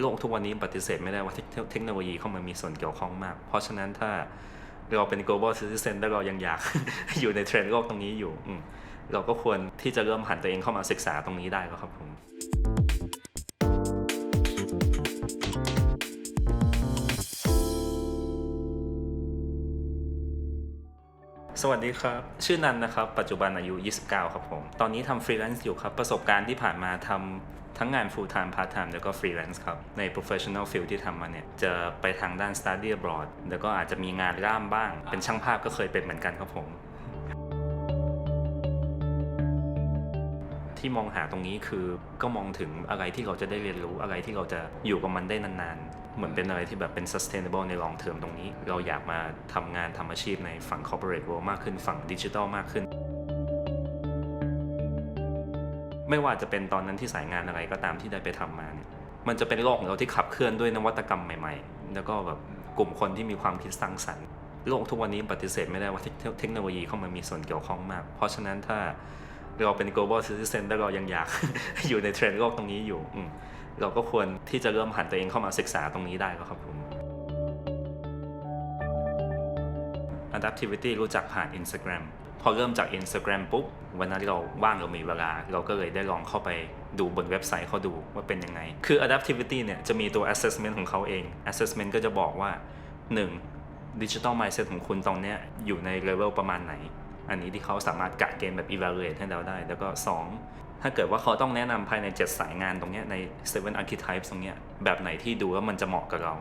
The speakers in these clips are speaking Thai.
โลกทุกวันนี้ปฏิเสธไม่ได้ว่าเทคโนโลยีเข้ามามีส่วนเกี่ยวข้องมาก เพราะฉะนั้นถ้าเราเป็น global citizen แล้วเรายังอยากอยู่ในเทรนด์โลกตรงนี้อยู่ เราก็ควรที่จะเริ่มหันตัวเองเข้ามาศึกษาตรงนี้ได้แล้วครับผมสวัสดีครับ ชื่อนันนะครับ ปัจจุบันอายุ 29 ครับผม ตอนนี้ทำฟรีแลนซ์อยู่ครับ ประสบการณ์ที่ผ่านมาทำ ทั้งงาน full time part time แล้วก็ฟรีแลนซ์ครับ ใน professional field ที่ทำมาเนี่ย จะไปทางด้าน study abroad แล้วก็อาจจะมีงานร่ามบ้าง เป็นช่างภาพก็เคยเป็นเหมือนกันครับผม ที่มองหาตรงนี้คือก็มองถึงอะไรที่เราจะได้เรียนรู้อะไรที่เราจะอยู่กับมันได้นานๆ เหมือนเป็นอะไรที่แบบเป็น sustainable ใน long term ตรงนี้ เราอยากมาทำงานทำอาชีพในฝั่ง corporate world มากขึ้นฝั่งดิจิทัลมากขึ้น ไม่ว่าจะเป็นตอนนั้นที่สายงานอะไรก็ตามที่ได้ไปทำมาเนี่ย มันจะเป็นโลกของเราที่ขับเคลื่อนด้วยนวัตกรรมใหม่ๆ แล้วก็แบบกลุ่มคนที่มีความคิดสร้างสรรค์โลกทุกวันนี้ปฏิเสธไม่ได้ว่าเทคโนโลยีเข้ามามีส่วนเกี่ยวข้องมาก เพราะฉะนั้นถ้าเราเป็น global citizen แล้วเรายังอยากอยู่ในเทรนด์โลกตรงนี้อยู่ เราก็ควรที่จะเริ่มหันตัวเองเข้ามาศึกษาตรงนี้ได้แล้วครับผม adaptivity รู้จักผ่าน Instagram พอเริ่มจาก Instagram ปุ๊บ วันนั้นเราว่างเรามีเวลา เราก็เลยได้ลองเข้าไปดูบนเว็บไซต์เขาดูว่าเป็นยังไง คือ adaptivity เนี่ยจะมีตัว assessment ของเขาเอง assessment ก็จะบอกว่า 1. digital mindset ของคุณตรงเนี้ยอยู่ในเลเวลประมาณไหน อันนี้ที่เขาสามารถกะเกณฑ์แบบ evaluate ให้เราได้ แล้วก็ 2. ถ้าเกิดว่าเขาต้องแนะนำภายใน 7 สายงานตรงเนี้ยใน seven archetypes ตรงเนี้ยแบบไหนที่ดูว่ามันจะเหมาะกับเรา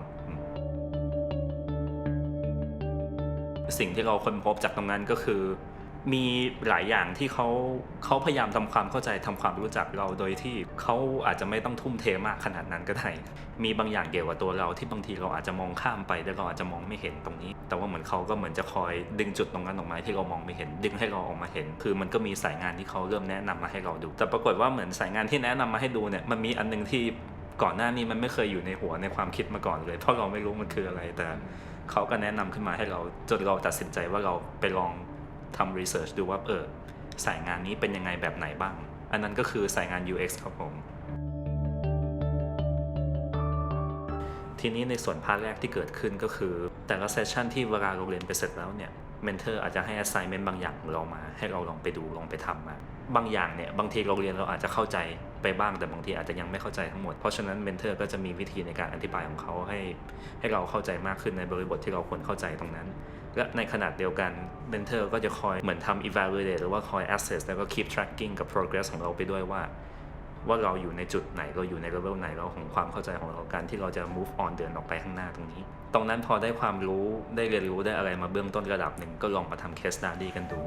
สิ่งที่เราค้นพบจากตรงนั้นก็คือ มีหลายอย่างที่เขาเขาพยายามทำความเข้าใจทำความรู้จักเราโดยที่เขาอาจจะไม่ต้องทุ่มเทมากขนาดนั้นก็ได้มีบางอย่างเกี่ยวกับตัวเราที่บางทีเราอาจจะมองข้ามไปแต่เราอาจจะมองไม่เห็นตรงนี้ แต่ว่าเหมือนเขาก็เหมือนจะคอยดึงจุดตรงนั้นออกมาที่เรามองไม่เห็นดึงให้เราออกมาเห็น คือมันก็มีสายงานที่เขาเริ่มแนะนำมาให้เราดู แต่ปรากฏว่าเหมือนสายงานที่แนะนำมาให้ดูเนี่ยมันมีอันนึงที่ก่อนหน้านี้มันไม่เคยอยู่ในหัวในความคิดมาก่อนเลย เพราะเราไม่รู้มันคืออะไรแต่ เขาก็แนะนำขึ้นมาให้เราจนเราตัดสินใจว่าเราไปลองทำรีเสิร์ชดูว่าเออสายงานนี้เป็นยังไงแบบไหนบ้าง อันนั้นก็คือสายงาน UX ครับผมทีนี้ในส่วนพาร์ทแรกที่เกิดขึ้นก็คือ แต่ละเซสชันที่เวลาเราเรียนไปเสร็จแล้วเนี่ย เมนเทอร์อาจจะให้ assignment บางอย่างเรามา ให้เราลองไปดูลองไปทำมา บางอย่างเนี่ยบางทีเราเรียนเราอาจจะเข้าใจไปบ้างแต่บางทีอาจจะยังไม่เข้าใจทั้งหมด เพราะฉะนั้นเมนเทอร์ก็จะมีวิธีในการอธิบายของเขาให้ ให้เราเข้าใจมากขึ้นในบริบทที่เราควรเข้าใจตรงนั้น และในขนาดเดียวกัน mentor ก็จะคอยเหมือนทำ evaluate หรือว่าคอย assess แล้วก็ keep tracking กับ progress ของเราไปด้วยว่า ว่าเราอยู่ในจุดไหนเราอยู่ใน level ไหนเราของความเข้าใจของเราการที่เราจะ move on เดินออกไปข้างหน้าตรงนี้ ตรงนั้นพอได้ความรู้ได้เรียนรู้ได้อะไรมาเบื้องต้นระดับหนึ่งก็ลองมาทำ case study กันดู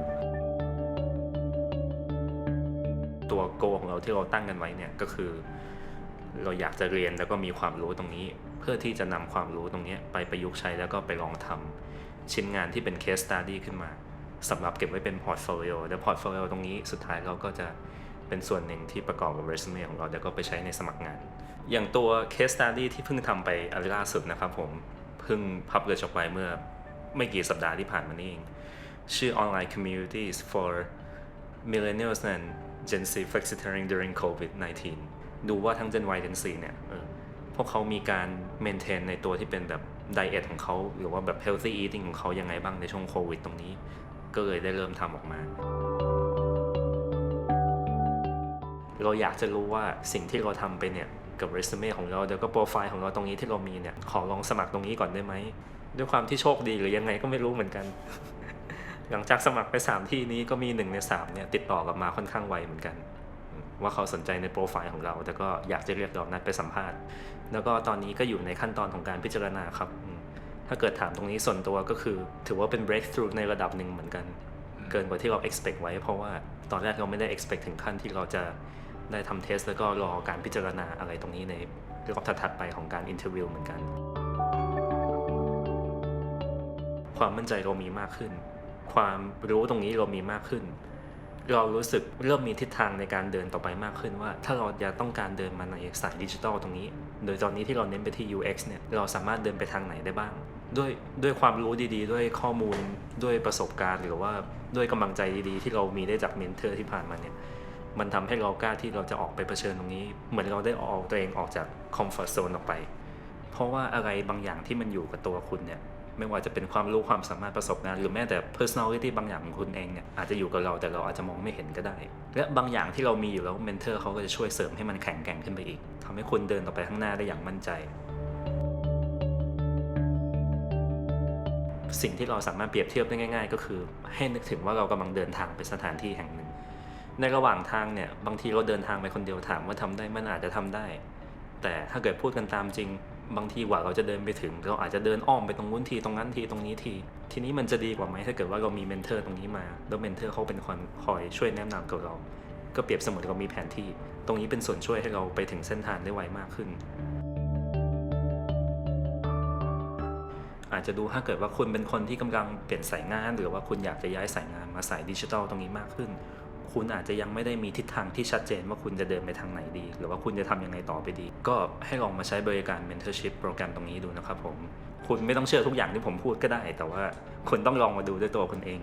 ตัวโกของเราที่เราตั้งกันไว้เนี่ยก็คือ เราอยากจะเรียนแล้วก็มีความรู้ตรงนี้ เพื่อที่จะนำความรู้ตรงนี้ไปประยุกต์ใช้แล้วก็ไปลองทำชิ้นงานที่เป็น case study ขึ้นมาสำหรับเก็บไว้เป็นพอร์ตโฟลิโอแล้วพอร์ตโฟลิโอตรงนี้สุดท้ายเราก็จะ เป็นส่วนหนึ่งที่ประกอบกับเรซูเม่ของเราเดี๋ยวก็ไปใช้ในสมัครงาน อย่างตัว case study ที่เพิ่งทำไปอันล่าสุดนะครับผม เพิ่งพับเลยออกไปเมื่อไม่กี่สัปดาห์ที่ผ่านมานี่เอง ชื่อ online communities for millennials and Gen Z flexitarian during COVID-19 ดูว่าทั้ง Gen Y Gen Z เนี่ยพวกเขามีการเมนเทนในตัวที่เป็นแบบไดเอทของเขา หรือว่าแบบ healthy eating ของเขายังไงบ้างในช่วงโควิดตรงนี้ ก็เลยได้เริ่มทำออกมา เราอยากจะรู้ว่าสิ่งที่เราทำไปเนี่ยกับเรซูเม่ของเราเดี๋ยวก็โปรไฟล์ของเราตรงนี้ที่เรามีเนี่ยขอลองสมัครตรงนี้ก่อนได้ไหมด้วยความที่โชคดีหรือยังไงก็ไม่รู้เหมือนกัน หลังจากสมัครไป 3 ที่นี้ก็มี1ใน3เนี่ยติดต่อกลับมาค่อนข้างไวเหมือนกัน ว่าเขาสนใจในโปรไฟล์ของเรา แต่ก็อยากจะเรียกเรานัดไปสัมภาษณ์ แล้วก็ตอนนี้ก็อยู่ในขั้นตอนของการพิจารณาครับ ถ้าเกิดถามตรงนี้ส่วนตัวก็คือ ถือว่าเป็น breakthrough ในระดับหนึ่งเหมือนกัน เกินกว่าที่เรา expect ไว้เพราะว่าตอนแรกเราไม่ได้ expect ถึงขั้นที่เราจะ ได้ทำเทสแล้วก็รอการพิจารณาอะไรตรงนี้ในรอบถัดไปของการ interview เหมือนกัน ความมั่นใจเรามีมากขึ้น ความรู้ตรงนี้เรามีมากขึ้น เรารู้สึกเริ่มมีทิศทางในการเดินต่อไปมากขึ้นว่า ถ้าเราอยากต้องการเดินมาในสายดิจิทัลตรงนี้ โดยตอนนี้ที่เราเน้นไปที่ UX เนี่ยเราสามารถเดินไปทางไหนได้บ้างด้วยด้วยความรู้ดีๆ ด้วยข้อมูลด้วยประสบการณ์ หรือว่าด้วยกำลังใจดีๆ ที่เรามีได้จากเมนเทอร์ที่ผ่านมาเนี่ย มันทำให้เรากล้าที่เราจะออกไปเผชิญตรงนี้ เหมือนเราได้เอาตัวเองออกจากคอมฟอร์ z โซนออกไป เพราะว่าอะไรบางอย่างที่มันอยู่กับตัวคุณเนี่ยไม่ว่าจะเป็นความรู้ความสามารถประสบการณ์หรือแม้แต่ personality บางอย่างของคุณเองเนี่ยอาจจะอยู่กับเราแต่เราอาจจะมองไม่เห็นก็ได้ และบางอย่างที่เรามีอยู่แล้วเมนเทอร์เขาก็จะช่วยเสริมให้มันแข็งแกร่งขึ้นไปอีกทำให้คุณเดินต่อไปข้างหน้าได้อย่างมั่นใจ สิ่งที่เราสามารถเปรียบเทียบได้ง่าย ๆ ก็คือ ให้นึกถึงว่าเรากำลังเดินทางไปสถานที่แห่งหนึ่ง ในระหว่างทางเนี่ยบางทีเราเดินทางไปคนเดียวถามว่าทำได้มันอาจจะทำได้ แต่ถ้าเกิดพูดกันตามจริง บางทีกว่าเราจะเดินไปถึง เราอาจจะเดินอ้อมไปตรงนู้นทีตรงนั้นทีตรงนี้ที ทีนี้มันจะดีกว่าไหมถ้าเกิดว่าเรามีเมนเทอร์ตรงนี้มา แล้วเมนเทอร์เขาเป็นคนคอยช่วยแนะนำกับเรา ก็เปรียบเสมือนเรามีแผนที่ ตรงนี้เป็นส่วนช่วยให้เราไปถึงเส้นทางได้ไวมากขึ้น อาจจะดูถ้าเกิดว่าคุณเป็นคนที่กำลังเปลี่ยนสายงาน หรือว่าคุณอยากจะย้ายสายงานมาสายดิจิทัลตรงนี้มากขึ้น คุณอาจจะยังไม่ได้มีทิศทางที่ชัดเจนว่าคุณจะเดินไปทางไหนดี หรือว่าคุณจะทำยังไงต่อไปดี ก็ให้ลองมาใช้บริการ mentorship โปรแกรมตรงนี้ดูนะครับผม คุณไม่ต้องเชื่อทุกอย่างที่ผมพูดก็ได้ แต่ว่าคุณต้องลองมาดูด้วยตัวคุณเอง